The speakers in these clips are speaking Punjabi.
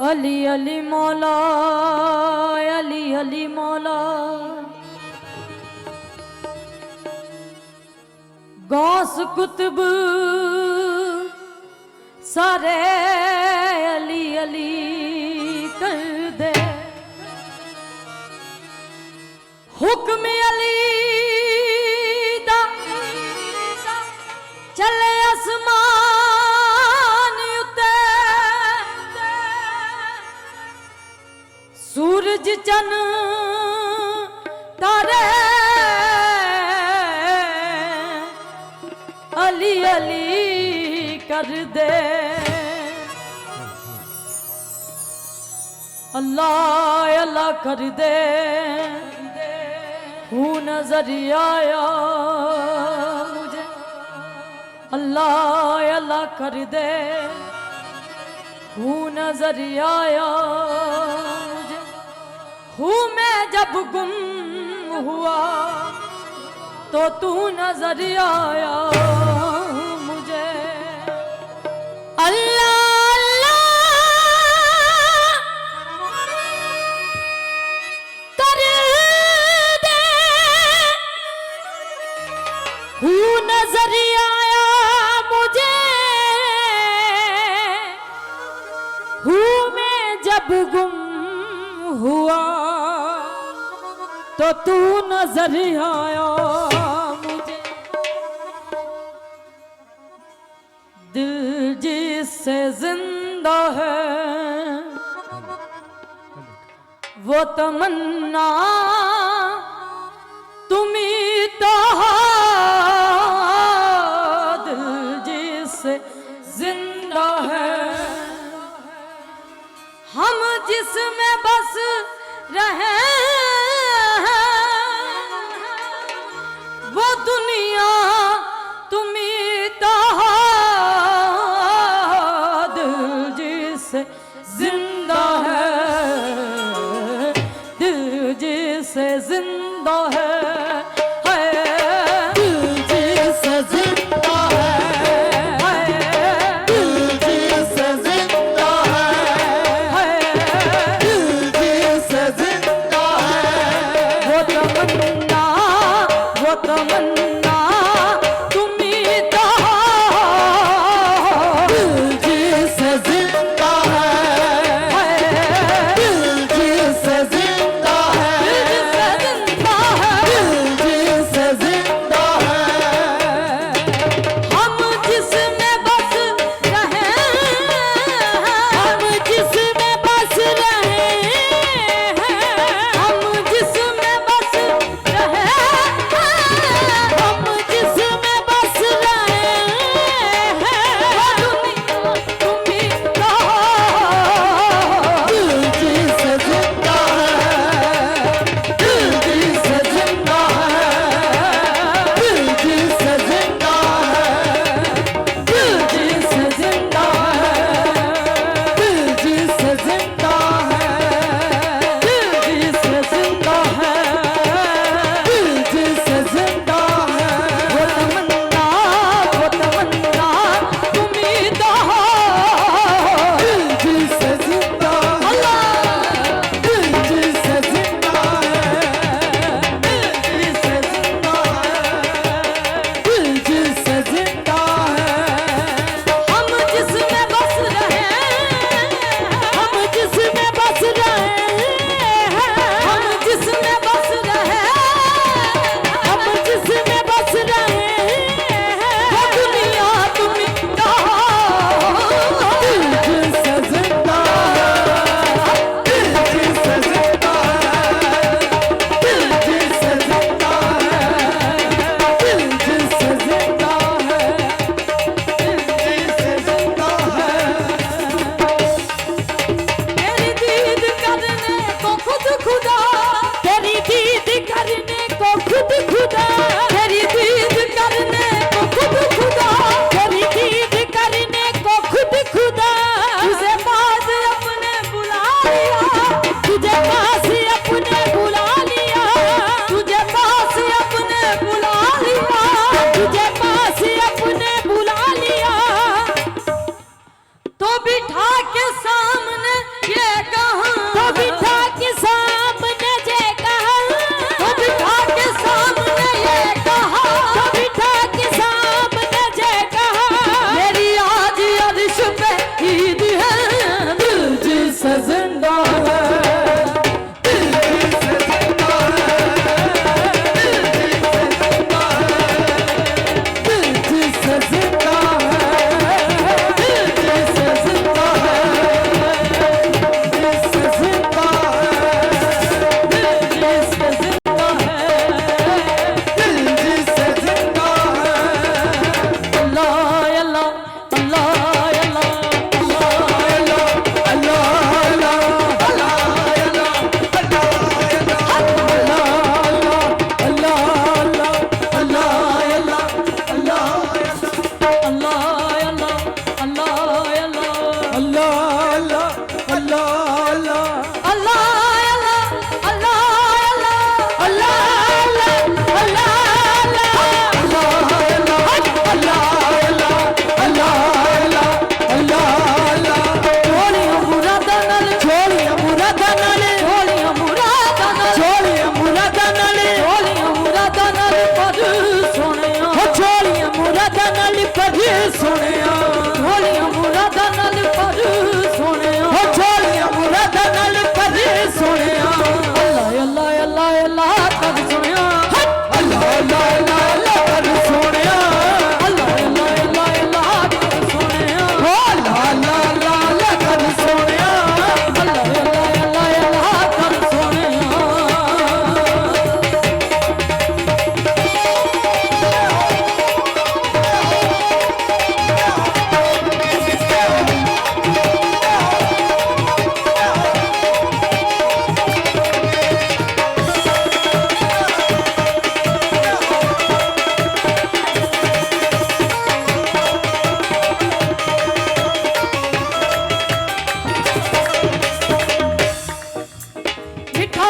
ਅਲੀ ਅਲੀ ਮੌਲਾ, ਅਲੀ ਅਲੀ ਮੌਲਾ। ਗੌਸ ਕੁਤਬ ਸਾਰੇ ਅਲੀ ਅਲੀ ਕਰਦੇ। ਹੁਕਮ ਅਲੀ ਦਾ ਚੱਲੇ ਅਸਮਾਨ ਚਨ ਤਾਰੇ। ਅਲੀ ਅਲੀ ਕਰਦੇ। ਅੱਲਾ ਅੱਲਾ ਕਰਦੇ। ਹੂੰ ਨਜ਼ਰ ਆਇਆ ਮੁਝੇ। ਅੱਲਾ ਅੱਲਾ ਕਰਦੇ। ਹੂੰ ਨਜ਼ਰ ਆਇਆ हूँ मैं जब गुम हुआ तो तू नजर आया मुझे अल्लाह अल्लाह कर दे हूँ नजर आया मुझे हूँ मैं जब गुम हुआ तो तू नजर आया मुझे दिल जिससे जिंदा है वो तमन्ना तुम्ही तो हो दिल जिससे जिंदा है हम जिसमें बस रहे one.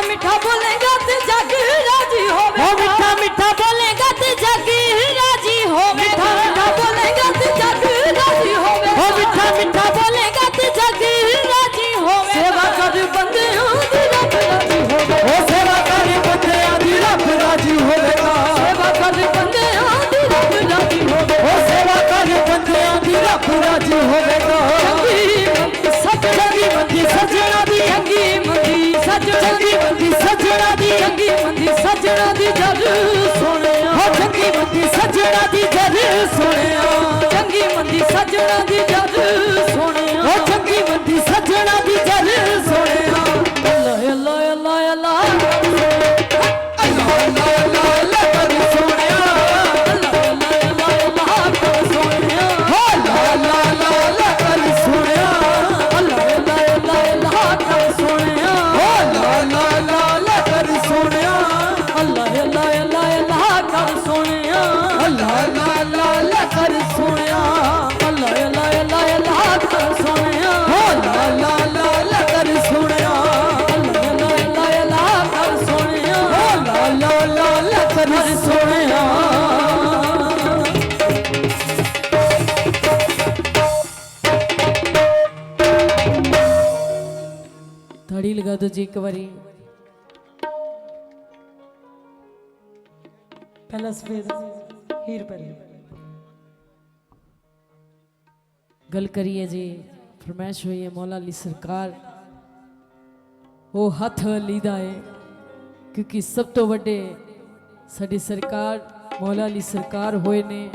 মিঠা বলে ਚੰਗੀ ਸੱਜਣਾ ਚੰਗੀ ਬੰਦੀ ਸੱਜਣਾ ਦੀ ਜਗ ਸੋਹਣਿਆ ਚੰਗੀ ਬੰਦੀ ਸੱਜਣਾ ਦੀ ਜਗ ਸੋਹਣਿਆ ਚੰਗੀ ਬੰਦੀ ਸੱਜਣਾ ਦੀ ਜਗ ਜੀ ਇੱਕ ਵਾਰੀ। ਪਹਿਲਾ ਸਫੇਦ ਹੀਰ ਪਰੀ ਗੱਲ ਕਰੀਏ ਜੀ, ਫਰਮਾਇਸ਼ ਹੋਈ ਹੈ ਮੌਲਾ ਅਲੀ ਸਰਕਾਰ। ਉਹ ਹੱਥ ਲੀਦਾ ਹੈ ਕਿਉਂਕਿ ਸਭ ਤੋਂ ਵੱਡੇ ਸਾਡੀ ਸਰਕਾਰ, ਮੌਲਾ ਅਲੀ ਸਰਕਾਰ ਹੋਏ ਨੇ,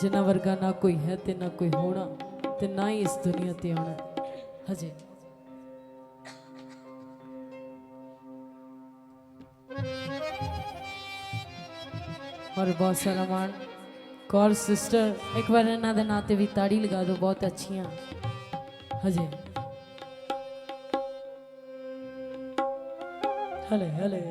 ਜਿਨ੍ਹਾਂ ਵਰਗਾ ਨਾ ਕੋਈ ਹੈ ਤੇ ਨਾ ਕੋਈ ਹੋਣਾ ਤੇ ਨਾ ਹੀ ਇਸ ਦੁਨੀਆ ਤੇ ਆਉਣਾ। ਹਜੇ। ਔਰ ਬਹੁਤ ਸਾਰਾ ਮਾਣ ਕੌਰ ਸਿਸਟਰ ਇੱਕ ਵਾਰ ਇਹਨਾਂ ਦੇ ਨਾਂ ਤੇ ਵੀ ਤਾੜੀ ਲਗਾ ਦਿਓ ਬਹੁਤ ਅੱਛੀਆਂ ਹਜੇ ਹਲੇ ਹਲੇ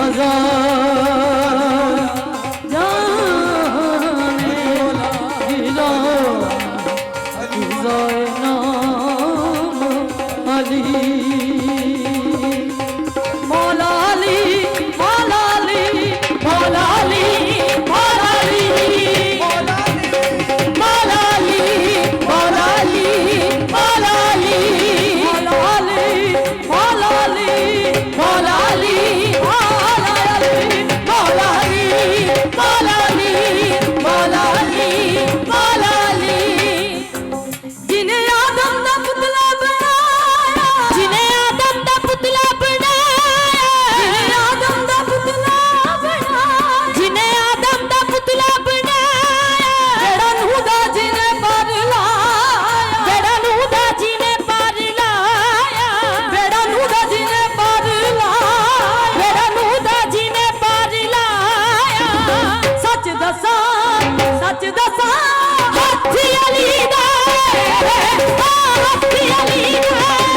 মজা ਦੱਸਾਂ ਸੱਚ ਦੱਸਾਂ ਹੱਥੀ ਅਲੀ ਦਾ ਹੱਥੀ ਅਲੀ ਦਾ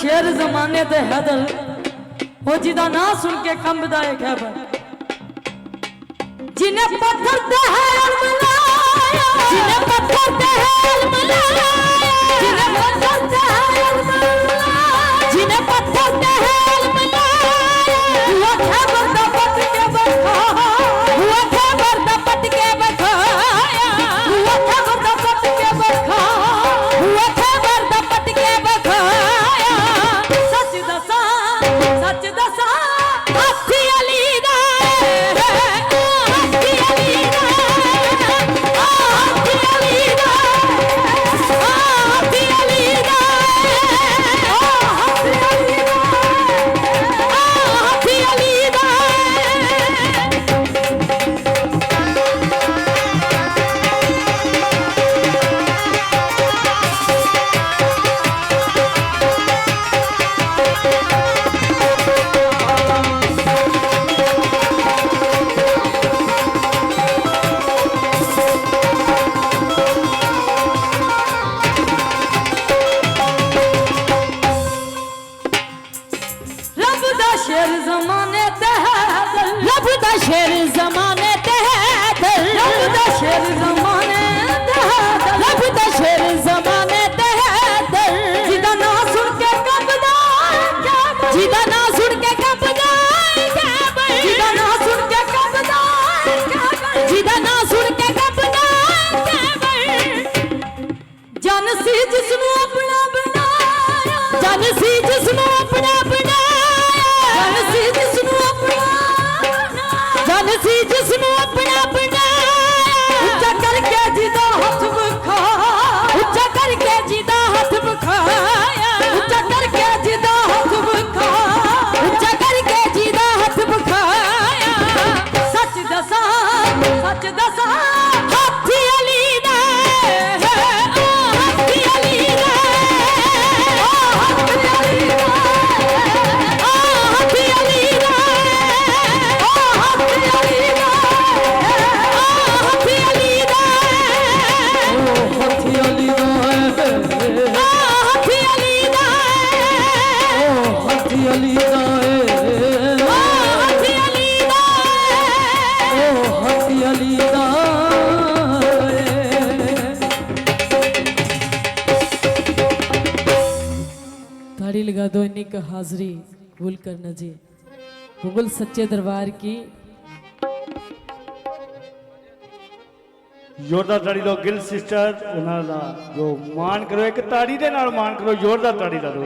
ਸ਼ੇਰ ਜ਼ਮਾਨੇ ਤੇ ਹੈਦਰ ਉਹ ਜਿਹਦਾ ਨਾਂ ਸੁਣ ਕੇ ਕੰਬਦਾ ਏ ਖੈਬਰ। ਜਿਨੇ ਪੱਥਰ ਤੇ ਹੈਲ ਮਲਾਇਆ ਜਿਨੇ ਪੱਥਰ ਤੇ ਹੈਲ ਮਲਾਇਆ ਜਿਨੇ ਪੱਥਰ ਤੇ ਹੈਲ ਮਲਾਇਆ ਜਿਨੇ ਪੱਥਰ ਤੇ ਹੈਲ एक हाजिरी भूल कर न जी मुगल सच्चे दरबार की ਜ਼ੋਰਦਾਰ ਤਾੜੀ ਲਓ ਗਿੱਲ ਸਿਸਟਰ, ਉਹਨਾਂ ਦਾ ਜੋ ਮਾਣ ਕਰੋ, ਇੱਕ ਤਾੜੀ ਦੇ ਨਾਲ ਮਾਣ ਕਰੋ, ਜ਼ੋਰਦਾਰ ਤਾੜੀ ਦਾ ਦੋ